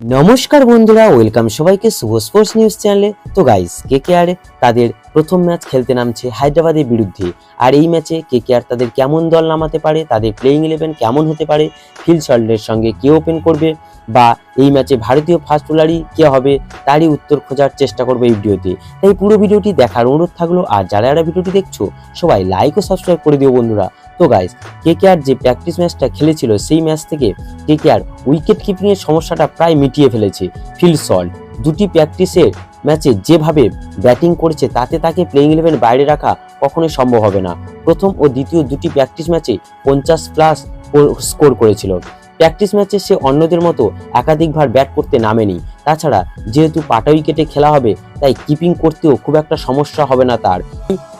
নমস্কার বন্ধুরা, ওয়েলকাম সবাইকে শুভ স্পোর্টস নিউজ চ্যানেলে। তো গাইস কে কে আর তাদের প্রথম ম্যাচ খেলতে নামছে হায়দ্রাবাদের বিরুদ্ধে। আর এই ম্যাচে কে কে আর তাদের কেমন দল নামাতে পারে, তাদের প্লেইং ইলেভেন কেমন হতে পারে ফিল সল্টের সঙ্গে কে ওপেন করবে, বা এই ম্যাচে ভারতীয় ফাস্ট বোলারই কে হবে, তারই উত্তর খোঁজার চেষ্টা করবে এই ভিডিওতে। তাই পুরো ভিডিওটি দেখার অনুরোধ থাকল, আর যারা যারা ভিডিওটি দেখছ, সবাই লাইক ও সাবস্ক্রাইব করে দিও বন্ধুরা। তো গাইস কে কে আর যে প্র্যাকটিস ম্যাচটা খেলেছিল, সেই ম্যাচ থেকে কে কে আর উইকেট কিপিংয়ের সমস্যাটা প্রায় মিটিয়ে ফেলেছে। ফিল সল্ট দুটি প্র্যাকটিসের ম্যাচে যেভাবে ব্যাটিং করেছে, তাতে তাকে প্লেইং ইলেভেন বাইরে রাখা কখনোই সম্ভব হবে না। প্রথম ও দ্বিতীয় দুটি প্র্যাকটিস ম্যাচে পঞ্চাশ প্লাস স্কোর করেছিল। প্র্যাকটিস ম্যাচে সে অন্যদের মতো একাধিকবার ব্যাট করতে নামেনি। তাছাড়া যেহেতু পাটা উইকেটে খেলা হবে, তাই কিপিং করতেও খুব একটা সমস্যা হবে না তার।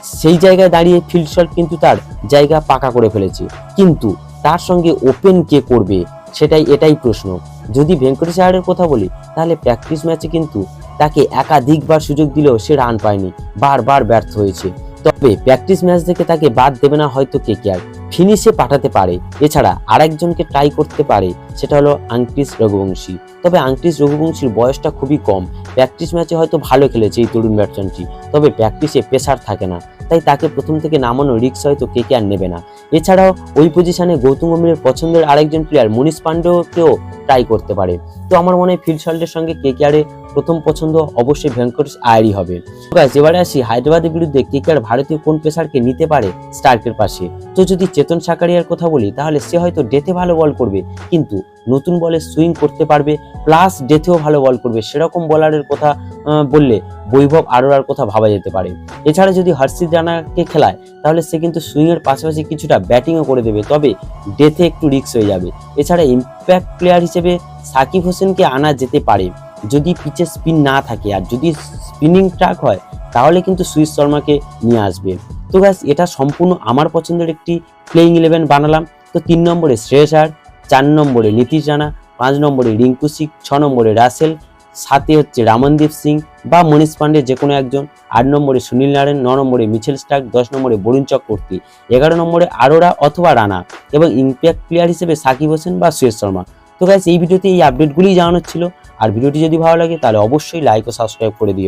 সেই জায়গায় দাঁড়িয়ে ফিল্ড শট কিন্তু তার জায়গা পাকা করে ফেলেছে। কিন্তু তার সঙ্গে ওপেন কে করবে, সেটাই এটাই প্রশ্ন। যদি ভেঙ্কটেশ আয়ারের কথা বলি, তাহলে প্র্যাকটিস ম্যাচে কিন্তু তাকে একাধিকবার সুযোগ দিলেও সে রান পায়নি, বারবার ব্যর্থ হয়েছে। তবে প্র্যাকটিস ম্যাচ থেকে তাকে বাদ দেবে না হয়তো কে কে আর। ফিনিশে পাঠাতে পারে। এছাড়া আরেকজনকে ট্রাই করতে পারে, সেটা হলো আংটিস রঘুবংশী। তবে আংটিস রঘুবংশীর বয়সটা খুবই কম। প্র্যাকটিস ম্যাচে হয়তো ভালো খেলেছে এই তরুণ ব্যাটসম্যানটি তবে প্র্যাকটিসে প্রেসার থাকে না। তাই তাকে প্রথম থেকে নামানো রিক্স হয়তো কে কে আর নেবে না। এছাড়াও ওই পজিশনে গৌতম গম্ভীরের পছন্দের আরেকজন প্লেয়ার মনীষ পাণ্ডেকেও ট্রাই করতে পারে। তো আমার মনে হয় ফিল্ড শল্টের সঙ্গে কে কে আরে প্রথম পছন্দ অবশ্যই ভেঙ্কটেশ আয়ারই হবে। এবারে আসি হায়দ্রাবাদের বিরুদ্ধে কে কে আর ভারতীয় কোন পেসারকে নিতে পারে স্টার্কের পাশে। তো যদি চেতন সাকারিয়ার কথা বলি, তাহলে সে হয়তো ডেথে ভালো বল করবে, কিন্তু নতুন বলে সুইং করতে পারবে প্লাস ডেথেও ভালো বল করবে, সেরকম বলারের কথা বললে বৈভব আরোরার কথা ভাবা যেতে পারে। এছাড়া যদি হর্ষিত রানাকে খেলায়, তাহলে সে কিন্তু সুইংয়ের পাশাপাশি কিছুটা ব্যাটিংও করে দেবে, তবে ডেথে একটু রিস্ক হয়ে যাবে। এছাড়া ইম্প্যাক্ট প্লেয়ার হিসেবে সাকিব হোসেনকে আনা যেতে পারে। যদি পিচে স্পিন না থাকে আর যদি স্পিনিং ট্রাক হয়, তাহলে কিন্তু সুইস শর্মাকে নিয়ে আসবে। তো গাছ এটা সম্পূর্ণ আমার পছন্দের একটি প্লেইং ইলেভেন বানালাম। তো তিন নম্বরে শ্রেয়স আয়ার চার নম্বরে নীতিশ রানা, পাঁচ নম্বরে রিঙ্কু সিং, ছ নম্বরে রাসেল সাথে হচ্ছে রামনদীপ সিং বা মনীষ পান্ডে যে কোনো একজন, আট নম্বরে সুনীল নারায়ণ, ন নম্বরে মিছেল স্টার্ক, দশ নম্বরে বরুণ চক্রবর্তী, এগারো নম্বরে আরোরা অথবা রানা এবং ইম্প্যাক্ট প্লেয়ার হিসেবে সাকিব হোসেন বা সুয়েশ শর্মা। তো গাইস এই ভিডিওতে এই আপডেটগুলি জানানোর ছিল। আর ভিডিওটি যদি ভালো লাগে, তাহলে অবশ্যই লাইক ও সাবস্ক্রাইব করে দিও।